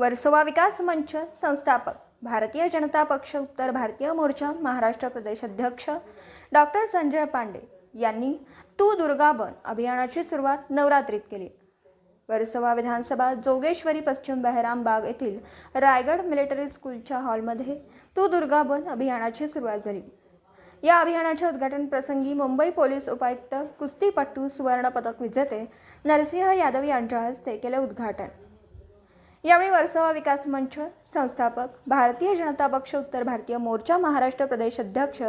वर्सोवा विकास मंच संस्थापक भारतीय जनता पक्ष उत्तर भारतीय मोर्चा महाराष्ट्र प्रदेश अध्यक्ष डॉक्टर संजय पांडे यांनी तू दुर्गा बन अभियानाची सुरुवात नवरात्रीत केली वर्सोवा विधानसभा जोगेश्वरी पश्चिम बहराम बाग येथील रायगड मिलिटरी स्कूलच्या हॉलमध्ये तू दुर्गा बन अभियानाची सुरुवात झाली या अभियानाच्या उद्घाटनप्रसंगी मुंबई पोलीस उपायुक्त कुस्तीपट्टू सुवर्णपदक विजेते नरसिंह यादव यांच्या हस्ते केले उद्घाटन यावेळी वर्सोवा विकास मंच संस्थापक भारतीय जनता पक्ष उत्तर भारतीय मोर्चा महाराष्ट्र प्रदेश अध्यक्ष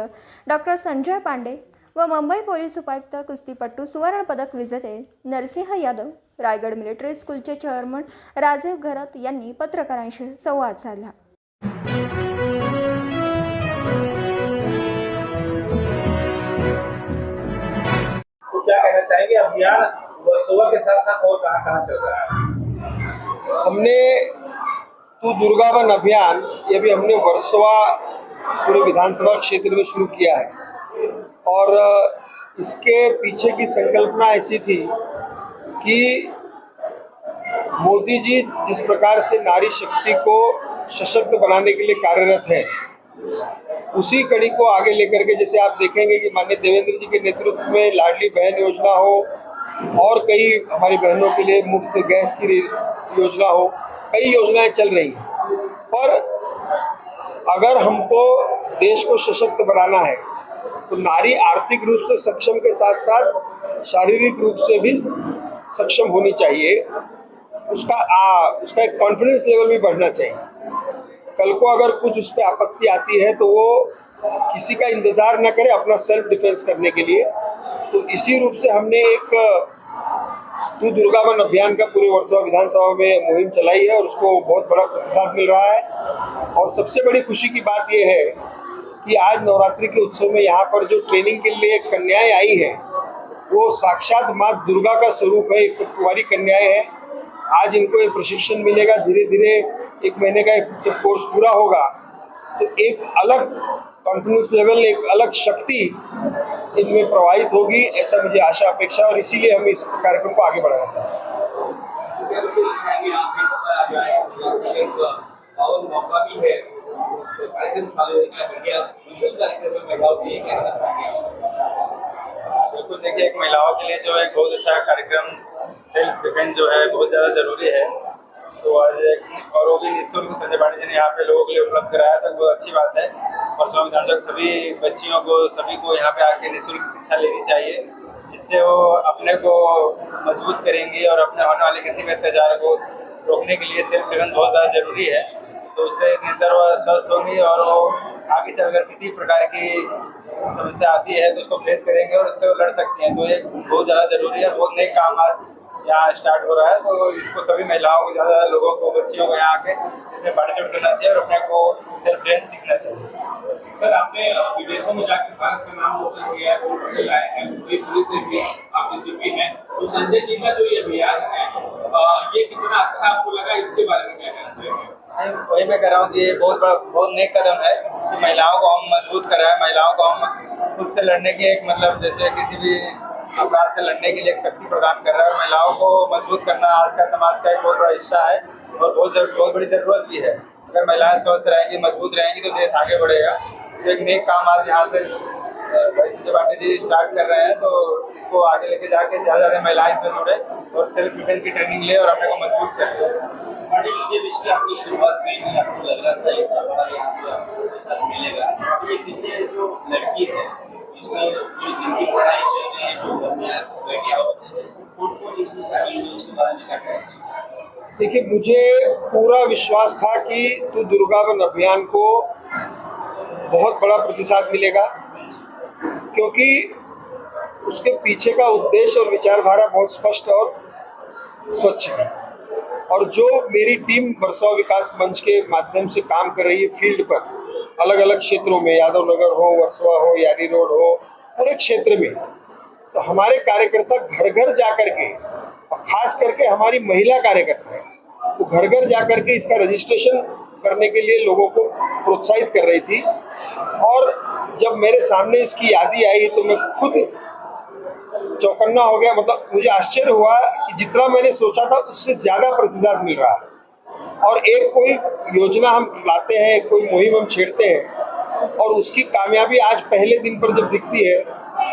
डॉक्टर संजय पांडे व मुंबई पोलीस उपायुक्त कुस्तीपट्टू पदक विजेते नरसिंह यादव रायगड मिलिटरी स्कूलचे चेअरमन राजीव घरत यांनी पत्रकारांशी संवाद साधला अभियान के साथ साथ और कहाँ कहाँ चल रहा है हमने तू दुर्गा वन अभियान ये भी हमने वर्षवा पूरे विधानसभा क्षेत्र में शुरू किया है और इसके पीछे की संकल्पना ऐसी थी कि मोदी जी जिस प्रकार से नारी शक्ति को सशक्त बनाने के लिए कार्यरत है उसी कड़ी को आगे लेकर के जैसे आप देखेंगे कि माननीय देवेंद्र जी के नेतृत्व में लाडली बहन योजना हो और कई हमारी बहनों के लिए मुफ्त गैस की योजना हो कई योजनाएं चल रही हैं पर अगर हमको देश को सशक्त बनाना है तो नारी आर्थिक रूप से सक्षम के साथ साथ शारीरिक रूप से भी सक्षम होनी चाहिए उसका आ, उसका एक कॉन्फिडेंस लेवल भी बढ़ना चाहिए कल को अगर कुछ उस पर आपत्ति आती है तो वो किसी का इंतज़ार न करे अपना सेल्फ डिफेंस करने के लिए तो इसी रूप से हमने एक तू दुर्गा वन अभियान का पूरे वर्षा विधानसभा में मुहिम चलाई है और उसको बहुत बड़ा प्रतिसाद मिल रहा है और सबसे बड़ी खुशी की बात यह है कि आज नवरात्रि के उत्सव में यहाँ पर जो ट्रेनिंग के लिए कन्याएं आई हैं वो साक्षात माँ दुर्गा का स्वरूप है एक सब कन्याएं कन्याएँ हैं आज इनको ये प्रशिक्षण मिलेगा धीरे धीरे एक महीने का जब कोर्स पूरा होगा तो एक अलग कॉन्फिडेंस लेवल एक अलग शक्ति इनमें प्रवाहित होगी ऐसा मुझे आशा अपेक्षा और इसीलिए हम इस कार्यक्रम को आगे बढ़ाना चाहते हैं बिल्कुल देखिए एक महिलाओं के लिए जो है बहुत अच्छा कार्यक्रम सेल्फ डिफेंस जो है बहुत ज़्यादा ज़रूरी है तो आज एक और वो भी निःशुल्क संजय पांडे जी ने यहाँ पे लोगों के लिए उपलब्ध कराया था बहुत तो अच्छी बात है परसों विधान सभी बच्चियों को सभी को यहाँ पे आके निःशुल्क शिक्षा लेनी चाहिए जिससे वो अपने को मजबूत करेंगी और अपने होने वाले किसी भी अत्याचार को रोकने के लिए सेल्फ डिफेंस बहुत ज़्यादा ज़रूरी है तो उससे निर्धर व स्वस्थ होंगी और वो आगे चल अगर किसी प्रकार की समस्या आती है तो उसको फेस करेंगे और उससे वो लड़ सकती हैं तो ये बहुत ज़्यादा ज़रूरी है बहुत नए काम आज यहाँ स्टार्ट हो रहा है तो इसको सभी महिलाओं को ज़्यादा लोगों को बच्चियों को यहाँ आके इसमें पार्टिसिपेट करना चाहिए और अपने को सेल्फ ड्रेस सीखना चाहिए सर आपने विदेशों में जाकर भारत का नाम रोशन किया है पुलिस से भी आप डीसीपी हैं तो संजय जी का जो ये अभियान है ये कितना अच्छा आपको लगा इसके बारे में क्या कहना चाहिए वही मैं कह रहा हूँ कि ये बहुत बड़ा बहुत नेक कदम है कि महिलाओं को हम मजबूत हैं महिलाओं को हम खुद से लड़ने के एक मतलब जैसे किसी भी अपराध से लड़ने के लिए एक शक्ति प्रदान कर रहा है महिलाओं को मजबूत करना आज का समाज का एक बहुत बड़ा हिस्सा है और बहुत बहुत बड़ी जरूरत भी है अगर महिलाएं स्वस्थ रहेंगी मजबूत रहेंगी तो देश आगे बढ़ेगा तो एक नए काम आज यहाँ से वैसे जी स्टार्ट कर रहे हैं तो इसको आगे लेके जाके ज़्यादा ज़्यादा महिलाएं इसमें जुड़े और सेल्फ डिफेंस की ट्रेनिंग ले और अपने को मजबूत करें पाटिल जी विश्व आपकी शुरुआत में ही आपको लग रहा था इतना बड़ा यहाँ पे आपको देखिए मुझे पूरा विश्वास था कि तू वन अभियान को बहुत बड़ा प्रतिसाद मिलेगा क्योंकि उसके पीछे का उद्देश्य और विचारधारा बहुत स्पष्ट और स्वच्छ है और जो मेरी टीम बरसवा विकास मंच के माध्यम से काम कर रही है फील्ड पर अलग अलग क्षेत्रों में यादव नगर हो वर्सवा हो यारी रोड हो पूरे क्षेत्र में तो हमारे कार्यकर्ता घर घर जा के खास करके हमारी महिला कार्यकर्ता है तो घर घर कर के इसका रजिस्ट्रेशन करने के लिए लोगों को प्रोत्साहित कर रही थी और जब मेरे सामने इसकी यादी आई तो मैं खुद चौकन्ना हो गया मतलब मुझे आश्चर्य हुआ कि जितना मैंने सोचा था उससे ज़्यादा प्रतिसाद मिल रहा है और एक कोई योजना हम लाते हैं कोई मुहिम हम छेड़ते हैं और उसकी कामयाबी आज पहले दिन पर जब दिखती है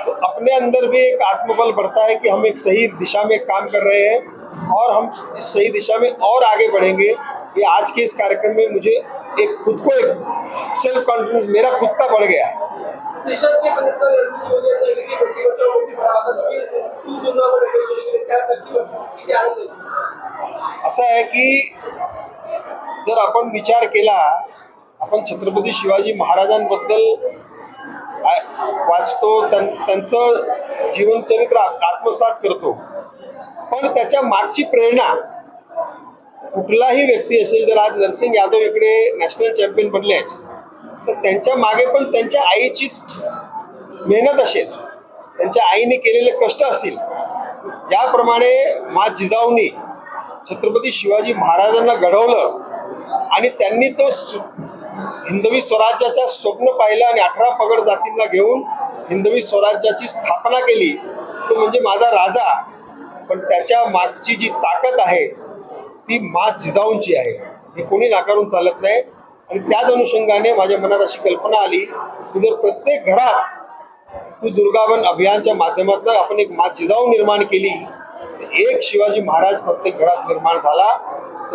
तो अपने अंदर भी एक आत्मबल बढ़ता है कि हम एक सही दिशा में काम कर रहे हैं और हम इस सही दिशा में और आगे बढ़ेंगे ये आज के इस कार्यक्रम में मुझे एक खुद को एक सेल्फ कॉन्फिडेंस मेरा खुद का बढ़ गया है असं आहे की जर आपण विचार केला आपण छत्रपती शिवाजी महाराजांबद्दल वाचतो त्यांचं जीवनचरित्र आत्मसात करतो पण त्याच्या मागची प्रेरणा कुठलाही व्यक्ती असेल जर आज नरसिंग यादव इकडे नॅशनल चॅम्पियन बनले आहेत तर त्यांच्या मागे पण त्यांच्या आईचीच मेहनत असेल त्यांच्या आईने केलेले कष्ट असतील याप्रमाणे मा जिजाऊनी छत्रपती शिवाजी महाराजांना घडवलं आणि त्यांनी तो हिंदवी स्वराज्याच्या स्वप्न पाहिलं आणि अठरा पगड जातींना घेऊन हिंदवी स्वराज्याची स्थापना केली तो म्हणजे माझा राजा पण त्याच्या मागची जी ताकद आहे ती मा जिजाऊंची आहे हे कोणी नाकारून चालत नाही आणि त्याच अनुषंगाने माझ्या मनात अशी कल्पना आली की जर प्रत्येक घरात तू दुर्गावन अभियानच्या माध्यमातून आपण एक मा जिजाऊ निर्माण केली एक शिवाजी महाराज प्रत्येक घरात निर्माण झाला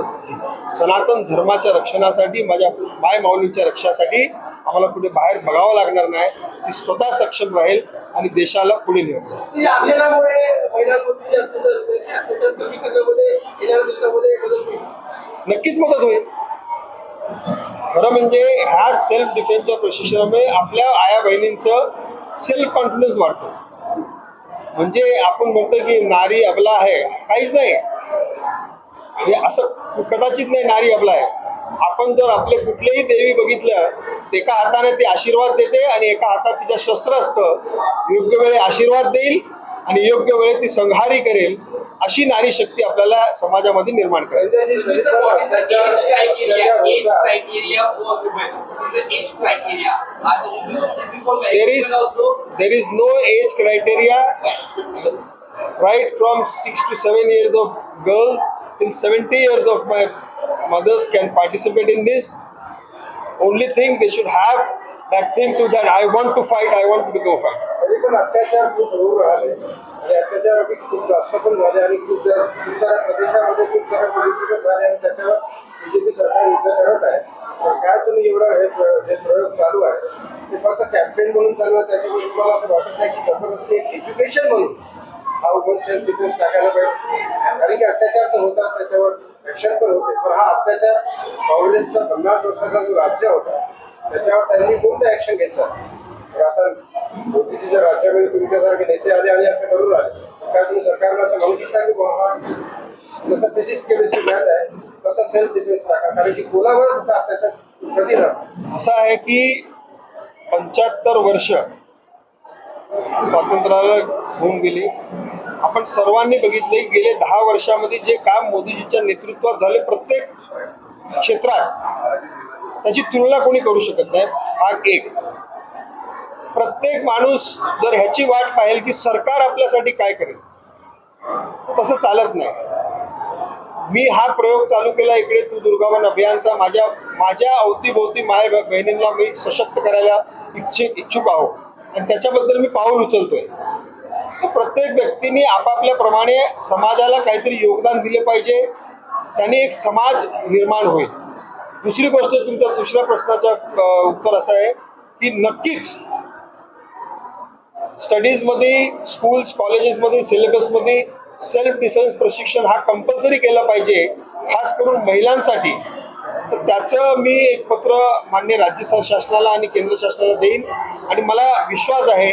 सनातन धर्माच्या रक्षणासाठी माझ्या माय माऊलींच्या रक्षासाठी आम्हाला कुठे बाहेर बघावं लागणार नाही ती स्वतः सक्षम राहील आणि देशाला पुढे नेऊ म्हणजे नक्कीच मदत होईल खरं म्हणजे ह्या सेल्फ डिफेन्सच्या प्रशिक्षणामुळे आपल्या आया बहिणींचं सेल्फ कॉन्फिडन्स वाढतो म्हणजे आपण म्हणतो की नारी अबला आहे काहीच नाही हे असं कदाचित नाही नारी आपला आहे आपण जर आपले कुठलेही देवी बघितलं एका हाताने ती आशीर्वाद देते आणि एका हातात तिचं शस्त्र असतं योग्य वेळे आशीर्वाद देईल आणि योग्य वेळे ती संहारी करेल अशी नारी शक्ती आपल्याला समाजामध्ये निर्माण करेल there is no age criteria right from six to seven years of girls in 70 years of my mothers can participate in this Only thing they should have that think to that I want to fight, I want to become a पण अत्याचार खूप होऊ राहिले आणि म्हणजे अत्याचार खूप जास्त पण झाले आणि खूप खूप साऱ्या प्रदेशामध्ये खूप साऱ्या परिस्थिती आणि त्याच्यावर बीजेपी सरकार युद्ध करत आहे तर काय तुम्ही एवढा हे जे प्रयोग चालू आहे ते फक्त कॅम्पेन म्हणून चालू आहे त्याच्यामुळे तुम्हाला असं वाटत नाही की एज्युकेशन म्हणून हा वुमन सेल्फ डिफेन्स टाकायला पाहिजे कारण की अत्याचार तर होता त्याच्यावर ऍक्शन पण होते पण हा अत्याचार काँग्रेसचा पन्नास वर्षाचा जो राज्य होता त्याच्यावर त्यांनी कोणतं ऍक्शन घेतलं तर आता मोदीची जर राज्यामध्ये तुमच्यासारखे नेते आले आणि असं करून आले काय तुम्ही सरकारला असं म्हणू शकता की हा जसं फिजिक्स केमिस्ट्री मॅथ आहे तसा सेल्फ डिफेन्स टाका कारण की कोणावर तसा अत्याचार कधी ना असं आहे की पंच्याहत्तर वर्ष स्वातंत्र्याला होऊन गेली आपण सर्वांनी बघितले गेले दहा वर्षामध्ये जे काम मोदीजीच्या नेतृत्वात झाले प्रत्येक क्षेत्रात त्याची तुलना कोणी करू शकत नाही हा एक प्रत्येक माणूस जर ह्याची वाट पाहिल की सरकार आपल्यासाठी काय करेल तर तसं चालत नाही मी हा प्रयोग चालू केला इकडे तू दुर्गावन अभियानचा माझ्या माझ्या अवतीभोवती माय बहिणींना मी सशक्त करायला इच्छित इच्छुक आहो आणि त्याच्याबद्दल मी पाऊल उचलतोय प्रत्येक व्यक्तीने आपापल्याप्रमाणे समाजाला काहीतरी योगदान दिले पाहिजे त्यांनी एक समाज निर्माण होईल दुसरी गोष्ट तुमच्या दुसऱ्या प्रश्नाचा उत्तर असं आहे की नक्कीच स्टडीजमध्ये स्कूल्स कॉलेजेसमध्ये सिलेबसमध्ये सेल्फ डिफेन्स प्रशिक्षण हा कंपल्सरी केला पाहिजे खास करून महिलांसाठी तर त्याचं मी एक पत्र मान्य राज्य शासनाला आणि केंद्र शासनाला देईन आणि मला विश्वास आहे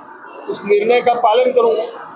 उस निर्णय का पालन करूँ